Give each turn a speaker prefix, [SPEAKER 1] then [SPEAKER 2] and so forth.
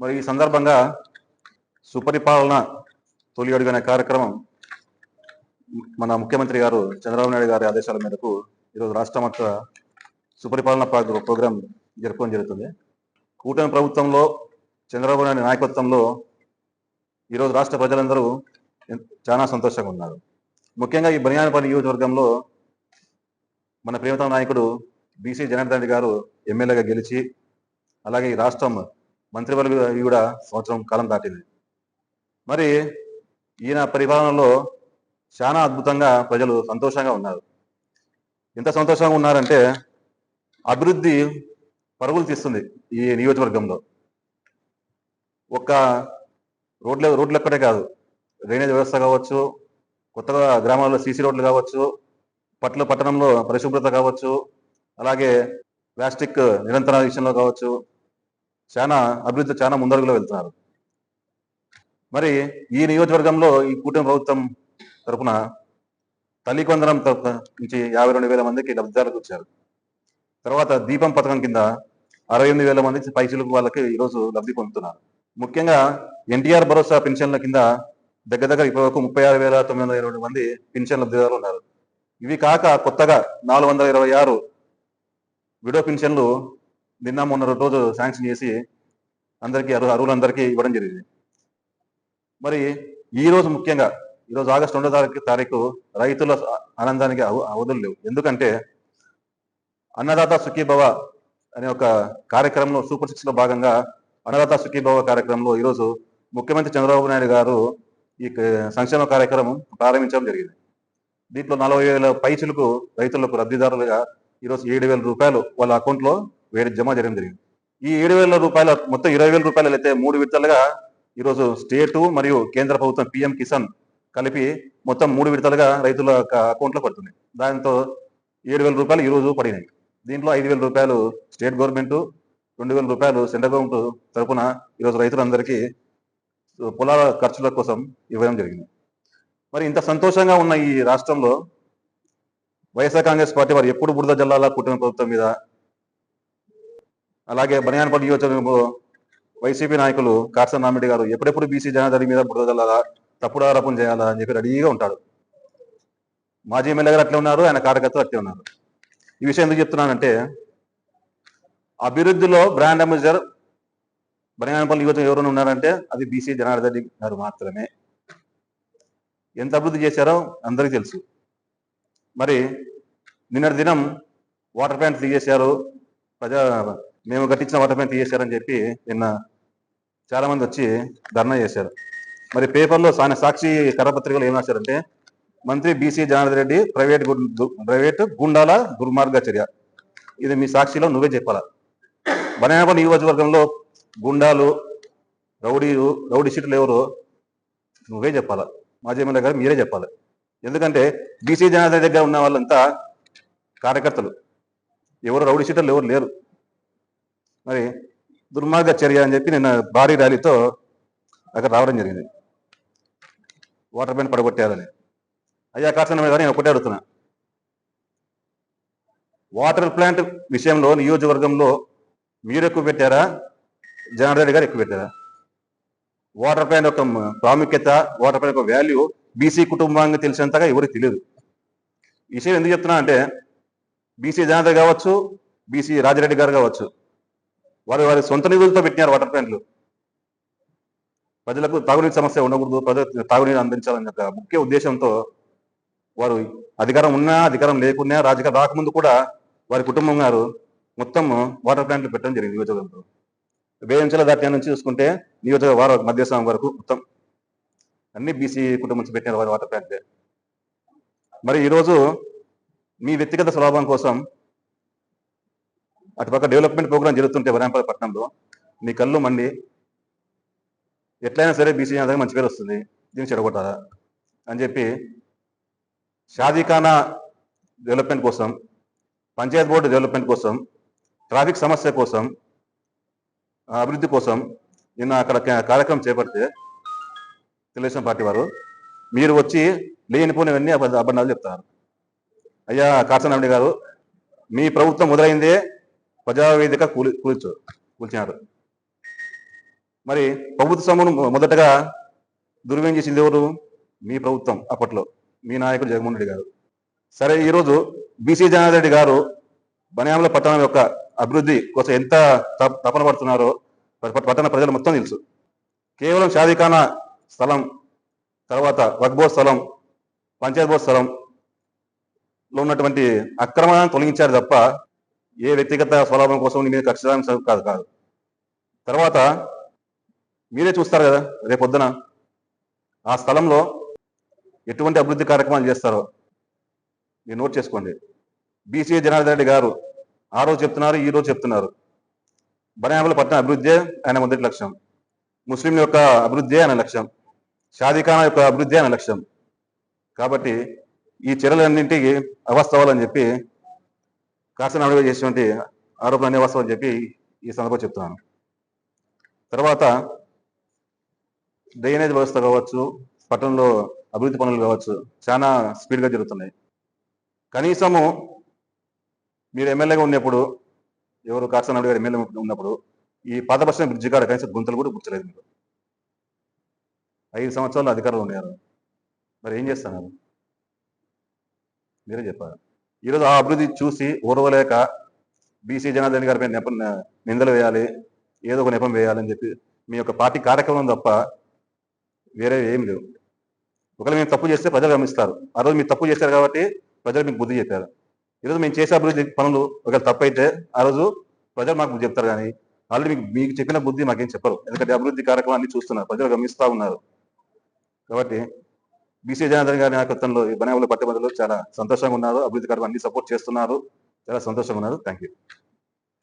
[SPEAKER 1] మరి ఈ సందర్భంగా సుపరిపాలన తొలి అడుగు అనే కార్యక్రమం మన ముఖ్యమంత్రి గారు చంద్రబాబు నాయుడు గారి ఆదేశాల మేరకు ఈరోజు రాష్ట్రం అంతా సుపరిపాలన ప్రోగ్రాం జరుపుకోవడం జరుగుతుంది. కూటమి ప్రభుత్వంలో చంద్రబాబు నాయుడు నాయకత్వంలో ఈరోజు రాష్ట్ర ప్రజలందరూ చాలా సంతోషంగా ఉన్నారు. ముఖ్యంగా ఈ బనియానపల్లి నియోజకవర్గంలో మన ప్రియతమ నాయకుడు బీసీ జనార్దన్ రెడ్డి గారు ఎమ్మెల్యేగా గెలిచి అలాగే ఈ రాష్ట్రం మంత్రివర్గ కూడా సంవత్సరం కాలం దాటింది. మరి ఈయన పరిపాలనలో చాలా అద్భుతంగా ప్రజలు సంతోషంగా ఉన్నారు. ఎంత సంతోషంగా ఉన్నారంటే అభివృద్ధి పరుగులు తీస్తుంది ఈ నియోజకవర్గంలో. ఒక్క రోడ్ల రోడ్లు ఒక్కటే కాదు డ్రైనేజ్ వ్యవస్థ కావచ్చు కొత్తగా గ్రామాల్లో సీసీ రోడ్లు కావచ్చు పట్ల పట్టణంలో పరిశుభ్రత కావచ్చు అలాగే ప్లాస్టిక్ నిరంతర విషయంలో కావచ్చు చాలా అభివృద్ధి చాలా ముందడుగులో వెళ్తున్నారు. మరి ఈ నియోజకవర్గంలో ఈ కూటమి ప్రభుత్వం తరపున తల్లి కొందరం నుంచి యాభై రెండు వేల మందికి లబ్ధిదారులకు వచ్చారు తర్వాత దీపం పథకం కింద అరవై ఎనిమిది వేల మంది పైసలకు వాళ్ళకి ఈరోజు లబ్ధి పొందుతున్నారు. ముఖ్యంగా ఎన్టీఆర్ భరోసా పెన్షన్ల కింద దగ్గర దగ్గర ఇప్పటి వరకు ముప్పై ఆరు వేల తొమ్మిది వందల ఇరవై మంది పెన్షన్ లబ్ధిదారులు ఉన్నారు. ఇవి కాక కొత్తగా నాలుగు వందల ఇరవై ఆరు విడో పెన్షన్లు నిన్న మొన్న రోజు శాంక్షన్ చేసి అందరికీ అర్హు అర్హులందరికీ ఇవ్వడం జరిగింది. మరి ఈ రోజు ముఖ్యంగా ఈ రోజు ఆగస్టు రెండో తారీఖు తారీఖు రైతుల ఆనందానికి అవ- అవధులు లేవు. ఎందుకంటే అన్నదాత సుఖీభవ అనే ఒక కార్యక్రమంలో సూపర్ సిక్స్లో భాగంగా అన్నదాత సుఖీభవ కార్యక్రమంలో ఈరోజు ముఖ్యమంత్రి చంద్రబాబు నాయుడు గారు ఈ సంక్షేమ కార్యక్రమం ప్రారంభించడం జరిగింది. దీంట్లో నలభై వేల పైచులకు రైతులకు లబ్ధిదారులుగా ఈరోజు ఏడు వేల రూపాయలు వాళ్ళ అకౌంట్లో వేరే జమ చేయడం జరిగింది. ఈ ఏడు వేల రూపాయల మొత్తం ఇరవై వేల రూపాయలు అయితే మూడు విడతలుగా ఈరోజు స్టేటు మరియు కేంద్ర ప్రభుత్వం పిఎం కిసాన్ కలిపి మొత్తం మూడు విడతలుగా రైతుల అకౌంట్లో పడుతుంది దాంతో ఏడు వేల రూపాయలు ఈరోజు పడినాయి. దీంట్లో ఐదు వేల రూపాయలు స్టేట్ గవర్నమెంట్ రెండు వేల రూపాయలు సెంట్రల్ గవర్నమెంట్ తరపున ఈరోజు రైతులందరికీ పొలాల ఖర్చుల కోసం ఇవ్వడం జరిగింది. మరి ఇంత సంతోషంగా ఉన్న ఈ రాష్ట్రంలో వైఎస్ఆర్ కాంగ్రెస్ పార్టీ వారు ఎప్పుడు బురద జల్లాల కుటుంబ ప్రభుత్వం మీద అలాగే బనియానపల్లి నియోజకవర్గంలో వైసీపీ నాయకులు కార్సన్ నామిడి గారు ఎప్పుడెప్పుడు బీసీ జనాదరి మీద బురద తప్పుడు ఆరోపణ చేయాలా అని చెప్పి రెడీగా ఉంటాడు మాజీ ఎమ్మెల్యే గారు అట్లే ఉన్నారు ఆయన కార్యకర్తలు అట్లే ఉన్నారు. ఈ విషయం ఎందుకు చెప్తున్నానంటే అభివృద్ధిలో బ్రాండ్ అంబాసిడర్ బనియానపల్లి యువత ఎవరైనా ఉన్నారంటే అది బీసీ జనార్దన్ గారు మాత్రమే. ఎంత అభివృద్ధి చేశారో అందరికీ తెలుసు. మరి నిన్నటి దినం వాటర్ ప్లాంట్ తీసేశారు ప్రజా మేము కట్టించిన వాటర్ ప్లాంట్ తీసేశారని చెప్పి నిన్న చాలా మంది వచ్చి ధర్నా చేశారు. మరి పేపర్లో సాన సాక్షి కరపత్రికలు ఏం రాశారంటే మంత్రి BC Janardhan Reddy private private Gundala దుర్మార్గ చర్య ఇది మీ సాక్షిలో నువ్వే చెప్పాలా? బనాయపల్లి నియోజకవర్గంలో గుండాలు రౌడీలు రౌడీ షీట్లు ఎవరు? నువ్వే చెప్పాలా? మాజీ ఎమ్మెల్యే గారు మీరే చెప్పాలి. ఎందుకంటే బీసీ జనార్దన్ దగ్గర ఉన్న వాళ్ళంతా కార్యకర్తలు. ఎవరు రౌడీ సీట్లు ఎవరు లేరు. మరి దుర్మార్గ చర్య అని చెప్పి నిన్న భారీ ర్యాలీతో అక్కడ రావడం జరిగింది. వాటర్ పైన పడగొట్టారని అయ్యా కాసిన మీద నేను ఒకటే అడుగుతున్నా. వాటర్ ప్లాంట్ విషయంలో నియోజకవర్గంలో మీరు ఎక్కువ పెట్టారా? జనార్దన్ రెడ్డి గారు ఎక్కువ పెట్టారా? వాటర్ ప్లాంట్ యొక్క ప్రాముఖ్యత వాటర్ ప్లాంట్ యొక్క వాల్యూ బీసీ కుటుంబానికి తెలిసినంతగా ఎవరికి తెలియదు. విషయం ఎందుకు చెప్తున్నా అంటే బీసీ జనార్దన్ కావచ్చు బీసీ రాజిరెడ్డి గారు కావచ్చు. వారి వారి సొంత నిధులతో పెట్టినారు వాటర్ ప్లాంట్లు. ప్రజలకు తాగునీటి సమస్య ఉండకూడదు ప్రజలకు తాగునీరు అందించాలనే ముఖ్య ఉద్దేశంతో వారు అధికారం ఉన్నా అధికారం లేకున్నా రాజకీయ రాకముందు కూడా వారి కుటుంబం గారు మొత్తం వాటర్ ప్లాంట్లు పెట్టడం జరిగింది నియోజకవర్గంలో. వేయించల దాటి నుంచి చూసుకుంటే నియోజక వారు మధ్యస్థానం వరకు మొత్తం అన్ని బీసీ కుటుంబం నుంచి పెట్టినారు వారి వాటర్ ప్లాంట్లే. మరి ఈరోజు మీ వ్యక్తిగత స్వలాభం కోసం అటుపక్క డెవలప్మెంట్ ప్రోగ్రామ్ జరుగుతుంటే వరంపల్లి పట్టణంలో మీ కళ్ళు మండి ఎట్లయినా సరే బీసీ జనాదకి మంచి పేరు వస్తుంది దీన్ని చెడగొట్టాలా? అని చెప్పి షాదీఖానా డెవలప్మెంట్ కోసం పంచాయత్ బోర్డు డెవలప్మెంట్ కోసం ట్రాఫిక్ సమస్య కోసం అభివృద్ధి కోసం నిన్న అక్కడ కార్యక్రమం చేపడితే తెలుగుదేశం పార్టీ వారు మీరు వచ్చి లేనిపోయినవన్నీ అబద్ధ అబద్ధాలు చెప్తారు. అయ్యా కాసనామిడి గారు మీ ప్రభుత్వం మొదలైందే ప్రజావేదిక కూలి కూల్చు కూల్చినారు. మరి ప్రభుత్వ సొమ్మును మొదటగా దుర్వ్యం చేసింది ఎవరు? మీ ప్రభుత్వం అప్పట్లో మీ నాయకుడు జగన్మోహన్ రెడ్డి గారు. సరే ఈరోజు బీసీ జనార్దన్ రెడ్డి గారు బనయాముల పట్టణం యొక్క అభివృద్ధి కోసం ఎంత తప- తపన పడుతున్నారో పట్టణ ప్రజలు మొత్తం తెలుసు. కేవలం షాదీఖానా స్థలం తర్వాత వక్బోర్ స్థలం పంచాయత్ బోర్డు స్థలం లో ఉన్నటువంటి అక్రమాలను తొలగించారు తప్ప ఏ వ్యక్తిగత స్వలాభం కోసం నీ మీద కక్షించడం కాదు కాదు. తర్వాత మీరే చూస్తారు కదా రేపొద్దున ఆ స్థలంలో ఎటువంటి అభివృద్ధి కార్యక్రమాలు చేస్తారో మీరు నోట్ చేసుకోండి. బీసీ జనార్దన్ రెడ్డి గారు ఆ రోజు చెప్తున్నారు ఈ రోజు చెప్తున్నారు. బనాయాముల పట్టణ అభివృద్ధి ఆయన మొదటి లక్ష్యం. ముస్లింల యొక్క అభివృద్ధి ఆయన లక్ష్యం. షాదీఖానా యొక్క అభివృద్ధి ఆయన లక్ష్యం. కాబట్టి ఈ చర్యలన్నింటికి అవాస్తవాలని చెప్పి కాసనాడుగా చేసినటువంటి ఆరోపణలు అవాస్తవం అని చెప్పి ఈ సందర్భంగా చెప్తున్నాను. తర్వాత డ్రైనేజ్ వ్యవస్థ కావచ్చు పట్టణంలో అభివృద్ధి పనులు కావచ్చు చాలా స్పీడ్గా జరుగుతున్నాయి. కనీసము మీరు ఎమ్మెల్యేగా ఉన్నప్పుడు ఎవరు కాసనాడు గారు ఎమ్మెల్యే ఉన్నప్పుడు ఈ పాత బస్ బ్రిడ్జి కాడ కనీసం గుంతలు కూడా గుర్తలేదు మీరు ఐదు సంవత్సరాలు అధికారులు ఉన్నారు. మరి ఏం చేస్తున్నారు? మీరే చెప్పారు ఈరోజు ఆ అభివృద్ధి చూసి ఓర్వలేక బీసీ జనార్దన్ గారి పైన నిందలు వేయాలి ఏదో ఒక నెపం వేయాలని చెప్పి మీ యొక్క పార్టీ కార్యక్రమం తప్ప వేరే ఏం లేవు. ఒకవేళ మేము తప్పు చేస్తే ప్రజలు గమనిస్తారు. ఆ రోజు మీరు తప్పు చేశారు కాబట్టి ప్రజలు మీకు బుద్ధి చెప్పారు. ఈరోజు మేము చేసే అభివృద్ధి పనులు ఒకవేళ తప్పు అయితే ఆ రోజు ప్రజలు మాకు బుద్ధి చెప్తారు కానీ ఆల్రెడీ మీకు మీకు చెప్పిన బుద్ధి మాకేం చెప్పరు. ఎందుకంటే అభివృద్ధి కార్యక్రమాన్ని చూస్తున్నారు. ప్రజలు గమనిస్తూ ఉన్నారు. కాబట్టి బీసీ జనార్దన్ గారి నాయకత్వంలో ఈ బనావుల పట్టబందులు చాలా సంతోషంగా ఉన్నారు. అభివృద్ధి కార్యక్రమం అన్ని సపోర్ట్ చేస్తున్నారు. చాలా సంతోషంగా ఉన్నారు. Thank you